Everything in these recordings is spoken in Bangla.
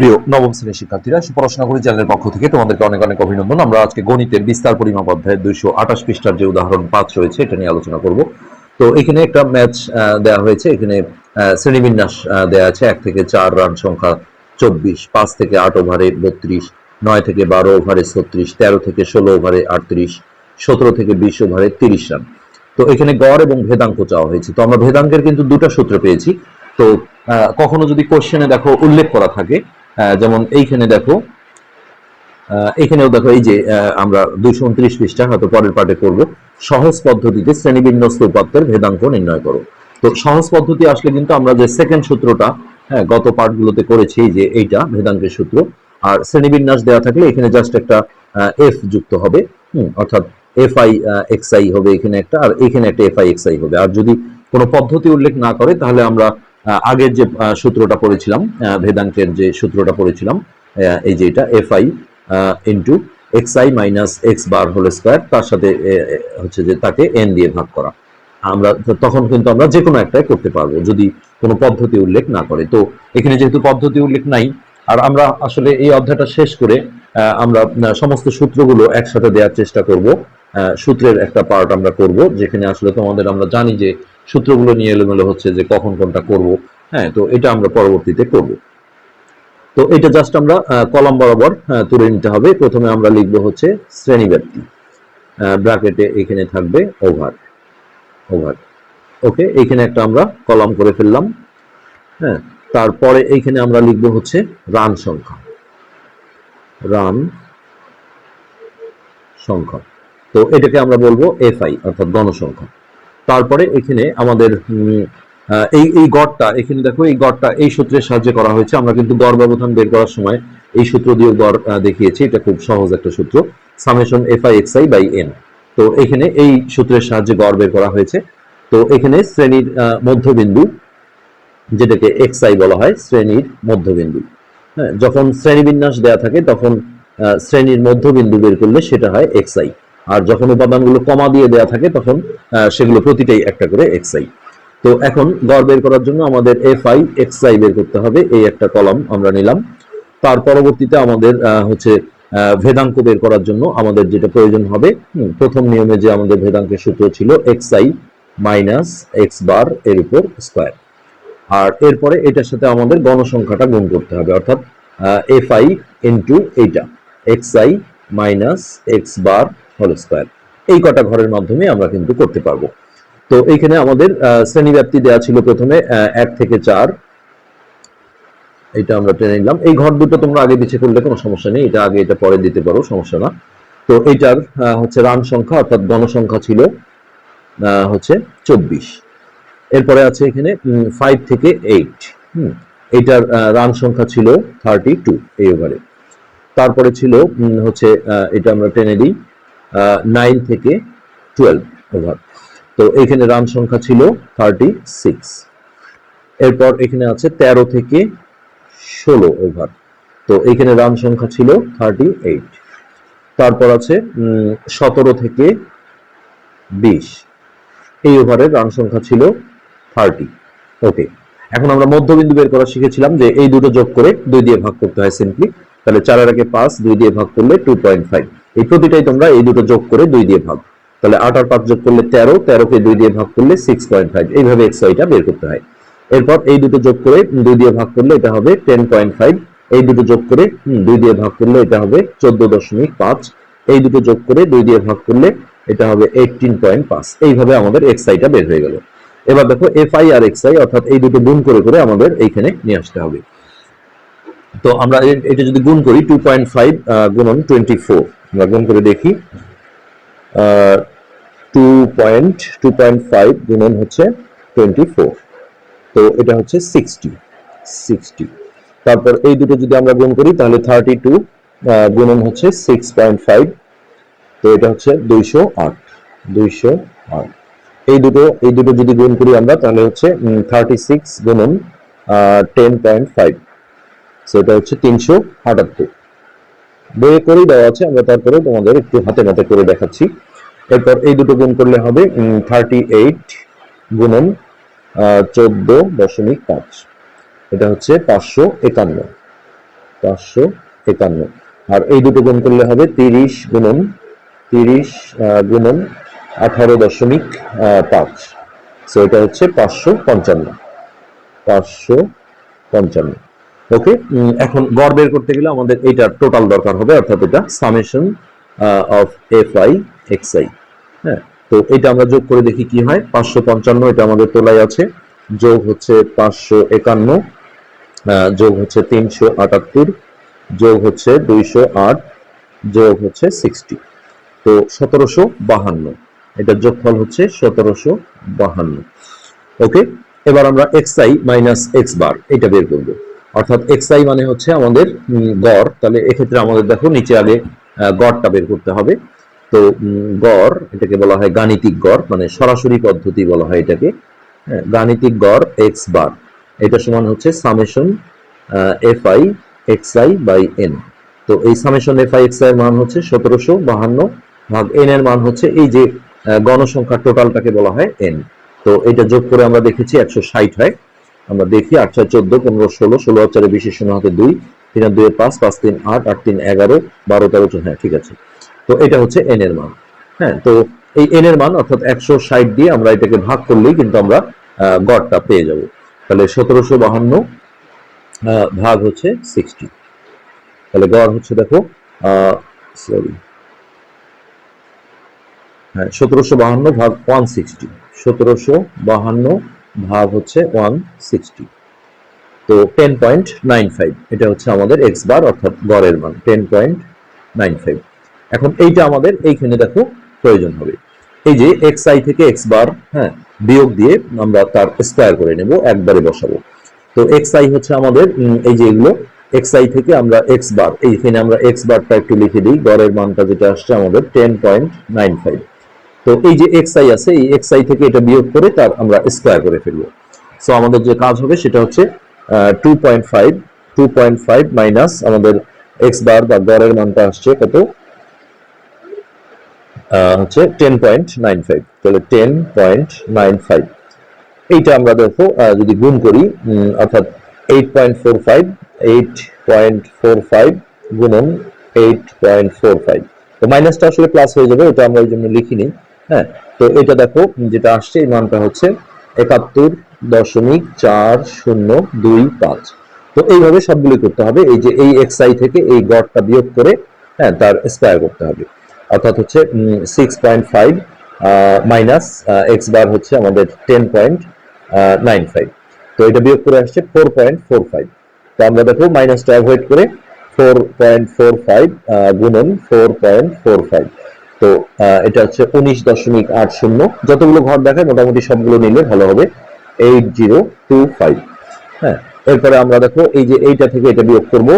প্রিয় নবম শ্রেণির শিক্ষার্থীরা পড়াশোনা করি চ্যানেলের পক্ষ থেকে তোমাদেরকে অনেক অনেক অভিনন্দন। আমরা আজকে গণিতের বিস্তার পরিমাপ অধ্যায়ের দুইশো আঠাশ পৃষ্ঠার যে উদাহরণ পাঁচ রয়েছে, এটা নিয়ে আলোচনা করব। তো এখানে একটা ম্যাচ দেওয়া হয়েছে। এখানে শ্রেণীবিন্যাস দেওয়া আছে। এক থেকে চার রান সংখ্যা চব্বিশ, পাঁচ থেকে আট ওভারে বত্রিশ, নয় থেকে বারো ওভারে ছত্রিশ, তেরো থেকে ষোলো ওভারে আটত্রিশ, সতেরো থেকে বিশ ওভারে তিরিশ রান। তো এখানে গড় এবং ভেদাঙ্ক চাওয়া হয়েছে। তো আমরা ভেদাঙ্কের কিন্তু দুটো সূত্র পেয়েছি। তো কখনো যদি কোশ্চেনে দেখো উল্লেখ করা থাকে যেমন এইখানে দেখো এখানেও দেখো এই যে আমরা দুইশো উনত্রিশ পৃষ্ঠা হয়তো পরের পাঠে করব সহজ পদ্ধতিতে শ্রেণীবিন্যস্ত উপাত্তের ভেদাঙ্ক নির্ণয় করো। তো সহজ পদ্ধতি আসলে কিন্তু আমরা যে সেকেন্ড সূত্রটা হ্যাঁ গত পাঠগুলোতে করেছি যে এইটা ভেদাঙ্কের সূত্র আর শ্রেণীবিন্যাস দেওয়া থাকলে এখানে জাস্ট একটা এফ যুক্ত হবে হুম, অর্থাৎ এফ আই এক্স আই হবে এখানে একটা আর এখানে একটা এফ আই এক্স আই হবে। আর যদি কোনো পদ্ধতি উল্লেখ না করে তাহলে আমরা আগের যে সূত্রটা পড়েছিলাম ভেদাঙ্কের যে সূত্রটা পড়েছিলাম এই যে এটা f i into x i minus x bar whole square তার সাথে হচ্ছে যে তাকে এন দিয়ে ভাগ করা। আমরা, তখন কিন্তু আমরা যে কোনো একটাই করতে পারব, যদি কোনো পদ্ধতি উল্লেখ না করে। তো এখানে যেহেতু পদ্ধতি উল্লেখ নাই, আর আমরা আসলে এই অধ্যায়টা শেষ করে আমরা সমস্ত সূত্রগুলো একসাথে দেওয়ার চেষ্টা করব। সূত্রের একটা পার্ট আমরা করব, যেখানে আসলে তোমাদের আমরা জানি যে সূত্রগুলো নিয়ে এলোমেলো হচ্ছে যে কখন কোনটা করব। হ্যাঁ তো এটা আমরা পরবর্তীতে করব। তো এটা জাস্ট আমরা কলাম বরাবর তুলে নিতে হবে। প্রথমে আমরা লিখব হচ্ছে শ্রেণি শ্রেণীব্যাপ্তি ব্র্যাকেটে এখানে থাকবে ওভার ওভার ওকে এইখানে একটা আমরা কলাম করে ফেললাম। হ্যাঁ তারপরে এইখানে আমরা লিখব হচ্ছে রান সংখ্যা। রান সংখ্যা। তো এটাকে আমরা বলব এফআই, অর্থাৎ গণসংখ্যা। তারপরে এখানে আমাদের এই এই গড়টা, এখানে দেখো এই গড়টা, এই সূত্রের সাহায্যে করা হয়েছে। আমরা কিন্তু গড় ব্যবধান বের করার সময় এই সূত্র দিয়ে গড় দেখিয়েছি। এটা খুব সহজ একটা সূত্র। Summation f i x i by n. তো এখানে এই সূত্রের সাহায্যে গড় বের করা হয়েছে। তো এখানে শ্রেণির মধ্যবিন্দু, যেটাকে এক্স আই বলা হয়, শ্রেণির মধ্যবিন্দু। হ্যাঁ যখন শ্রেণীবিন্যাস দেয়া থাকে, তখন শ্রেণির মধ্যবিন্দু বের করলে সেটা হয় এক্স আই আর যখন উপাদানগুলো কমা দিয়ে দেয়া থাকে, তখন সেগুলো প্রতিটাই একটা করে এক্স আই তো এখন গড় বের করার জন্য আমাদের এফ আই এক্স আই বের করতে হবে, এই একটা কলম আমরা নিলাম। তার পরবর্তীতে আমাদের হচ্ছে ভেদাঙ্ক বের করার জন্য আমাদের যেটা প্রয়োজন হবে প্রথম নিয়মে যে আমাদের ভেদাঙ্কের সূত্র ছিল x i minus x bar এর উপর স্কোয়ার। আর এরপরে এটার সাথে আমাদের গণসংখ্যাটা গুণ করতে হবে অর্থাৎ এফ আই ইন্টু এইটা x i minus x bar whole square এই কটা ঘরের মাধ্যমে আমরা কিন্তু করতে পারব। তো এইখানে আমাদের শ্রেণীব্যাপ্তি দেওয়া ছিল প্রথমে এক থেকে চার। এটা আমরা টেনে নিলাম। এই ঘর দুটো তোমরা আগে পিছিয়ে করলে কোনো সমস্যা নেই এটা আগে এটা পরে দিতে পারো সমস্যা না। তো আহ, হচ্ছে রান সংখ্যা অর্থাৎ গণসংখ্যা ছিল হচ্ছে চব্বিশ। এরপরে আছে এখানে ফাইভ থেকে এইট হুম, এটার রান সংখ্যা ছিল থার্টি টু এই ওভারে তারপরে ছিল হচ্ছে এটা আমরা টেনে দিই নাইন থেকে টুয়েলভ ওভার তো এখানে রান সংখ্যা ছিল থার্টি সিক্স এরপর এখানে আছে তেরো থেকে ষোলো ওভার তো এখানে রান সংখ্যা ছিল থার্টি এইট তারপর আছে সতেরো থেকে বিশ। এই ওভারের রান সংখ্যা ছিল থার্টি। ওকে এখন আমরা মধ্যবিন্দু বের করা শিখেছিলাম যে এই দুটো যোগ করে দুই দিয়ে ভাগ করতে হয় সিম্পলি তাহলে চারের আগে পাঁচ, দুই দিয়ে ভাগ করলে টু পয়েন্ট ফাইভ এই প্রতিটাই তোমরা এই দুটো যোগ করে দুই দিয়ে ভাগ। তাহলে আট আর পাঁচ যোগ করলে তেরো, তেরোকে দুই দিয়ে ভাগ করলে সিক্স পয়েন্ট ফাইভ এইভাবে এক্স ওয়াইটা বের করতে হয়। এরপর এই দুটো যোগ করে দুই দিয়ে ভাগ করলে এটা হবে টেন পয়েন্ট ফাইভ এই দুটো যোগ করে দুই দিয়ে ভাগ করলে এটা হবে চোদ্দ দশমিক পাঁচ। এই দুটো যোগ করে দুই দিয়ে ভাগ করলে এটা হবে এইটিন পয়েন্ট পাঁচ এইভাবে আমাদের এক্স আইটা বের হয়ে গেল। এবার দেখো এফ আই আর এক্স আই অর্থাৎ এই দুটো গুণ করে করে আমাদের এইখানে নিয়ে আসতে হবে। তো আমরা এটা যদি গুণ করি টু পয়েন্ট ফাইভ গুণন টোয়েন্টি ফোর আমরা গুণ করে দেখি। Two point two point five গুণন হচ্ছে টোয়েন্টি ফোর তো এটা হচ্ছে সিক্সটি সিক্সটি তারপর এই দুটো যদি আমরা গুণ করি তাহলে থার্টি টু গুণন হচ্ছে সিক্স পয়েন্ট ফাইভ তো এটা হচ্ছে দুইশো আট দুইশো আট। এই দুটো এই দুটো যদি গুণ করি আমরা, তাহলে হচ্ছে থার্টি সিক্স গুণন টেন পয়েন্ট ফাইভ সেটা হচ্ছে তিনশো আটাত্তর। বইয়ে করেই দেওয়া আছে, আমরা তারপরে তোমাদের একটু হাতে নাতে করে দেখাচ্ছি। এরপর এই দুটো গুণ করলে হবে থার্টি এইট গুণন চোদ্দ দশমিক পাঁচ। এটা হচ্ছে পাঁচশো একান্ন। পাঁচশো একান্ন। আর এই দুটো গুণ করলে হবে তিরিশ গুণন তিরিশ গুণন আঠারো দশমিক পাঁচ। সো এটা হচ্ছে পাঁচশো পঞ্চান্ন। পাঁচশো পঞ্চান্ন। ওকে এখন গড় বের করতে গেলে আমাদের এটা টোটাল দরকার হবে, অর্থাৎ এটা summation of f i x i হ্যাঁ? তো এটা আমরা যোগ করে দেখি কি হয়। পাঁচশো পঞ্চান্ন, এটা আমাদের তোলায় আছে। যোগ হচ্ছে পাঁচশো একান্ন যোগ হচ্ছে তিনশো আটাত্তর, যোগ হচ্ছে দুইশো আট, যোগ হচ্ছে সিক্সটি তো সতেরোশো বাহান্ন। এটার যোগফল হচ্ছে সতেরোশো বাহান্ন। ওকে এবার আমরা x i minus x bar এটা বের করব। অর্থাৎ এক্স আই মানে হচ্ছে আমাদের গড়। তাহলে এক্ষেত্রে আমাদের দেখো নিচে আগে গড়টা বের করতে হবে। তো গড় এটাকে বলা হয় গাণিতিক গড় মানে সরাসরি পদ্ধতি বলা হয় এটাকে। হ্যাঁ, গাণিতিক গড় এক্স বার এটা সমান হচ্ছে summation f i x i by n তো এই summation f i x i এর মান হচ্ছে সতেরোশো বাহান্ন ভাগ এন এর মান হচ্ছে এই যে আহ, গণসংখ্যা টোটালটাকে বলা হয় এন তো এটা যোগ করে আমরা দেখেছি একশো ষাট হয়। আমরা দেখি আট ছয় চোদ্দ পনেরো ষোলো ষোলো আর চারে বিশেষ শূন্য হাতে দুই তিন আর দুই পাঁচ পাঁচ তিন আট আট তিন এগারো বারো তেরো চোদ্দ হ্যাঁ ঠিক আছে। তো এটা হচ্ছে এন এর মান হ্যাঁ তো এই এন এর মান অর্থাৎ একশো ষাট দিয়ে আমরা এটাকে ভাগ করলেই কিন্তু আমরা গড়টা পেয়ে যাব। তাহলে সতেরোশো বাহান্ন ভাগ হচ্ছে সিক্সটি তাহলে গড় হচ্ছে দেখো সরি হ্যাঁ সতেরোশো বাহান্ন ভাগ ওয়ান সিক্সটি সতেরোশো বাহান্ন ভাগ হচ্ছে ওয়ান সিক্সটি তো টেন পয়েন্ট নাইন ফাইভ এটা হচ্ছে আমাদের এক্স বার অর্থাৎ গড়ের মান টেন পয়েন্ট নাইন ফাইভ এখন এইটা আমাদের এইখানে দেখো প্রয়োজন হবে। এই যে এক্স আই থেকে এক্স বার হ্যাঁ বিয়োগ দিয়ে আমরা তার স্কোয়ার করে নেব, একবারে বসাবো। তো এক্স আই হচ্ছে আমাদের এই যে এগুলো এক্স আই থেকে আমরা এক্স বার এইখানে আমরা এক্স বারটা একটু লিখে দিই, গড়ের মানটা যেটা আসছে আমাদের টেন পয়েন্ট নাইন ফাইভ তো এই যে এক্স আই আছে, এই এক্স আই থেকে এটা বিয়োগ করে তার আমরা স্কোয়ার করে ফেলব। সো আমাদের যে কাজ হবে সেটা হচ্ছে two point five two point five minus আমাদের এক্স বার বা গড়ের মানটা আসছে কত? হচ্ছে টেন পয়েন্ট নাইন ফাইভ তাহলে টেন পয়েন্ট নাইন ফাইভ এইটা আমরা দেখো যদি গুণ করি অর্থাৎ eight point four five eight point four five গুণন এইট পয়েন্ট ফোর ফাইভ তো মাইনাসটা আসলে প্লাস হয়ে যাবে ওটা আমরা ওই জন্য লিখিনি। হ্যাঁ তো এটা দেখো, যেটা আসছে, এই মানটা হচ্ছে একাত্তর দশমিক চার শূন্য দুই পাঁচ। তো এইভাবে সবগুলি করতে হবে, এই যে এই এক্স আই থেকে এই গড়টা বিয়োগ করে হ্যাঁ তার স্কোয়ার করতে হবে। অর্থাৎ হচ্ছে six point five minus x bar হচ্ছে আমাদের টেন পয়েন্ট নাইন ফাইভ তো এটা বিয়োগ করে আসছে ফোর পয়েন্ট ফোর ফাইভ তো আমরা দেখো মাইনাসটা অ্যাভয়েড করে ফোর পয়েন্ট ফোর ফাইভ গুণন ফোর পয়েন্ট ফোর ফাইভ তো এটা হচ্ছে উনিশ দশমিক আট শূন্য। যতগুলো ঘর দেখায় মোটামুটি সবগুলো নিলে ভালো হবে। Eight zero two five. হ্যাঁ এরপরে আমরা দেখো এই যে এইটা থেকে এটা বিয়োগ করব।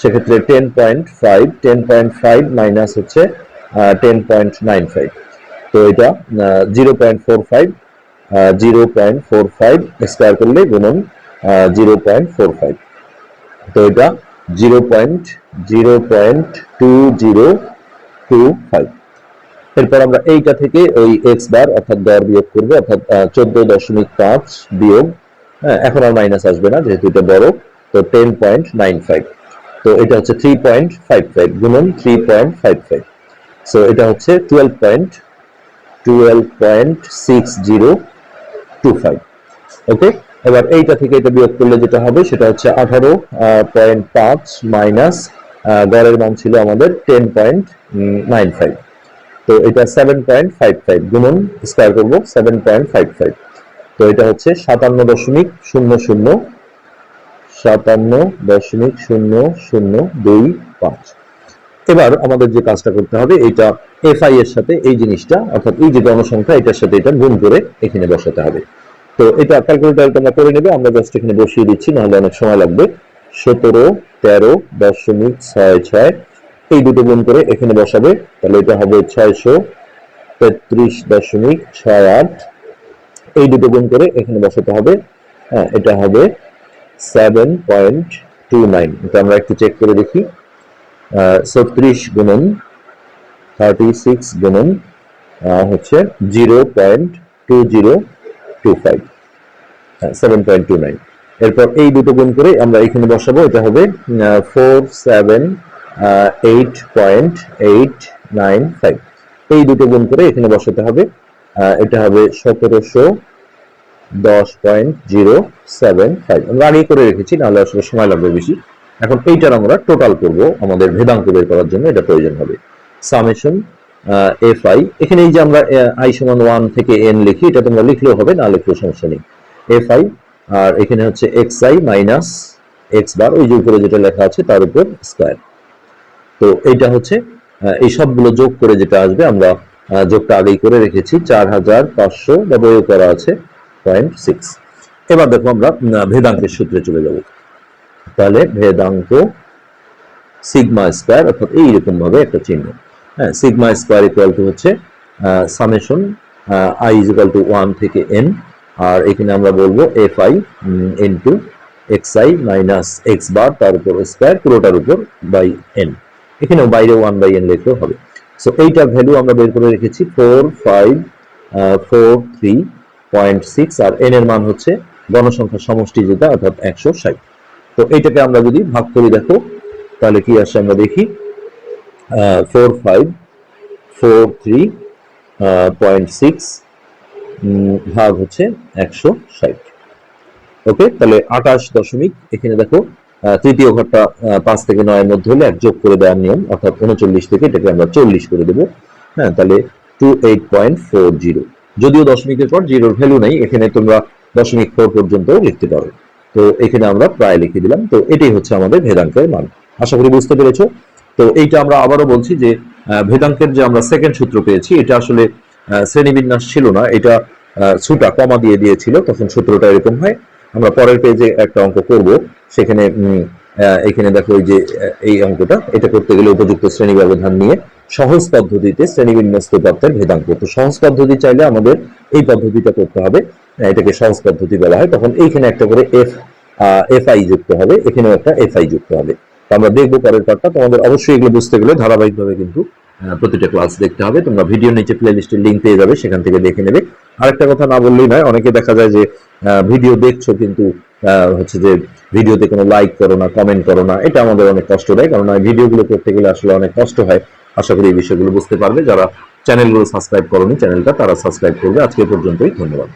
সেক্ষেত্রে ten point five, ten point five minus হচ্ছে টেন পয়েন্ট নাইন ফাইভ। তো এটা zero point four five zero point four five square করলে গুণন জিরো পয়েন্ট ফোর ফাইভ। তো এটা zero point zero point two zero two five. এরপর আমরা এইটা থেকে ওই এক্স বার অর্থাৎ গড় বিয়োগ করব, অর্থাৎ চোদ্দ দশমিক পাঁচ বিয়োগ হ্যাঁ এখন আর মাইনাস আসবে না, যেহেতু এটা বড়, তো টেন পয়েন্ট নাইন ফাইভ তো এটা হচ্ছে থ্রি পয়েন্ট ফাইভ ফাইভ গুণন three point five five so এটা হচ্ছে twelve point twelve point six zero two five okay এবার এইটা থেকে এটা বিয়োগ করলে যেটা হবে, সেটা হচ্ছে আঠারো পয়েন্ট পাঁচ মাইনাস গড়ের মান ছিল আমাদের টেন পয়েন্ট নাইন ফাইভ তো এটা সেভেন পয়েন্ট ফাইভ ফাইভ গুণন স্কোয়ার করব সেভেন পয়েন্ট ফাইভ ফাইভ তো এটা হচ্ছে সাতান্ন দশমিক শূন্য শূন্য, সাতান্ন দশমিক শূন্য শূন্য দুই পাঁচ। এবার আমাদের যে কাজটা করতে হবে, এটা এফআই এর সাথে এই জিনিসটা, অর্থাৎ এই যে গণসংখ্যা এটার সাথে এটা গুণ করে এখানে বসাতে হবে। তো এটা ক্যালকুলেটার তোমরা করে নেবে, আমরা জাস্ট এখানে বসিয়ে দিচ্ছি, নাহলে অনেক সময় লাগবে। সতেরো তেরো দশমিক ছয় ছয় এই দুটো গুণ করে এখানে বসাবে। তাহলে এটা হবে ছয়শো তেত্রিশ দশমিক ছয় আট। এই দুটো গুণ করে এখানে বসাতে হবে। হ্যাঁ এটা হবে সেভেন পয়েন্ট টু নাইন। এটা আমরা একটু চেক করে দেখি। ছত্রিশ গুণন থার্টি সিক্স গুণন হচ্ছে zero point two zero two five. Seven point two nine. এরপর এই দুটো গুণ করে আমরা এখানে বসাবো। এটা হবে four seven eight point eight nine five এই দুটো গুণ করে এখানে বসাতে হবে। এটা হবে সতেরোশো দশ পয়েন্ট জিরো সেভেন ফাইভ আমরা আগেই করে রেখেছি, নাহলে আসলে সময় লাগবে বেশি। এখন এইটার আমরা টোটাল করব, আমাদের ভেদাঙ্ক বের করার জন্য এটা প্রয়োজন হবে। সামেশন এফ আই এখানে এই যে আমরা আই সমান ওয়ান থেকে এন লিখি, এটা তোমরা লিখলেও হবে, না লিখলেও সমস্যা নেই। এফ আই আর এখানে হচ্ছে x i minus x bar ওই যে উপরে যেটা লেখা আছে, তার উপর স্কোয়ার তো এইটা হচ্ছে এই সবগুলো যোগ করে যেটা আসবে, আমরা যোগটা আগেই করে রেখেছি, চার হাজার পাঁচশো বা বইও করা আছে পয়েন্ট সিক্স এবার দেখো আমরা ভেদাঙ্কের সূত্রে চলে যাব। তাহলে ভেদাঙ্ক সিগমা স্কোয়ার অর্থাৎ এইরকম ভাবে একটা চিহ্ন। হ্যাঁ সিগমা স্কোয়ার ইকুয়াল টু হচ্ছে summation i is equal to one থেকে এন আর এখানে আমরা বলব f i into x i minus x bar তার উপর স্কোয়ার পুরোটার উপর বাই এন এখানেও বাইরে ওয়ান বাই এন লিখলেও হবে। সো এইটার ভ্যালু আমরা বের করে রেখেছি four five four three point six আর এন এর মান হচ্ছে গণসংখ্যার সমষ্টি যেটা, অর্থাৎ একশো ষাট। তো এইটাকে আমরা যদি ভাগ করি, দেখো, তাহলে কি আসে আমরা দেখি four five four three point six ভাগ হচ্ছে একশো ষাট। ওকে তাহলে আঠাশ দশমিক, এখানে দেখো তৃতীয় ঘরটা পাঁচ থেকে নয়ের মধ্যে হলে এক যোগ করে দেওয়ার নিয়ম, অর্থাৎ উনচল্লিশ থেকে এটাকে আমরা চল্লিশ করে দেবো। হ্যাঁ তাহলে two eight point four zero যদিও দশমিকের পর জিরোর ভ্যালু নেই, এখানে তোমরা দশমিক ফোর পর্যন্ত লিখতে পারো। তো এখানে আমরা প্রায় লিখে দিলাম। তো এটাই হচ্ছে আমাদের ভেদাঙ্কের মান। আশা করি বুঝতে পেরেছ? তো এইটা আমরা আবারও বলছি যে ভেদাঙ্কের যে আমরা সেকেন্ড সূত্র পেয়েছি, এটা আসলে শ্রেণীবিন্যাস ছিল না। এটা ছুটা কমা দিয়ে দিয়েছিল, তখন সূত্রটা এরকম হয়। আমরা পরের পেজে একটা অঙ্ক করব। সেখানে এখানে দেখো এই যে এই অঙ্কটা, এটা করতে গেলে উপযুক্ত শ্রেণি ব্যবধান নিয়ে সহজ পদ্ধতিতে শ্রেণীবিন্যস্ত তত্ত্বের ভেদাঙ্ক। তো সহজ পদ্ধতি চাইলে আমাদের এই পদ্ধতিটা করতে হবে। এটাকে সহজ পদ্ধতি বলা হয়। তখন এইখানে একটা করে এফ এফ আই যুক্ত হবে। এখানেও একটা এফ আই যুক্ত হবে। তো আমরা দেখব পরের পার্টটা তোমাদের অবশ্যই এগুলো বুঝতে গেলে ধারাবাহিকভাবে কিন্তু প্রতিটা ক্লাস দেখতে হবে। তোমরা ভিডিও নিচে প্লে লিস্টের লিঙ্ক পেয়ে যাবে। সেখান থেকে দেখে নেবে। আরেকটা কথা না বললেই নয়, অনেকে দেখা যায় যে ভিডিও দেখছ কিন্তু হচ্ছে যে ভিডিওতে কোনো লাইক করো না কমেন্ট করো না, এটা আমাদের অনেক কষ্ট দেয়, কারণ ভিডিওগুলো করতে গেলে আসলে অনেক কষ্ট হয়। আশা করি এই বিষয়গুলো বুঝতে পারবে, যারা চ্যানেলগুলো সাবস্ক্রাইব করোনি চ্যানেলটা তারা সাবস্ক্রাইব করবে। আজকে পর্যন্তই, ধন্যবাদ।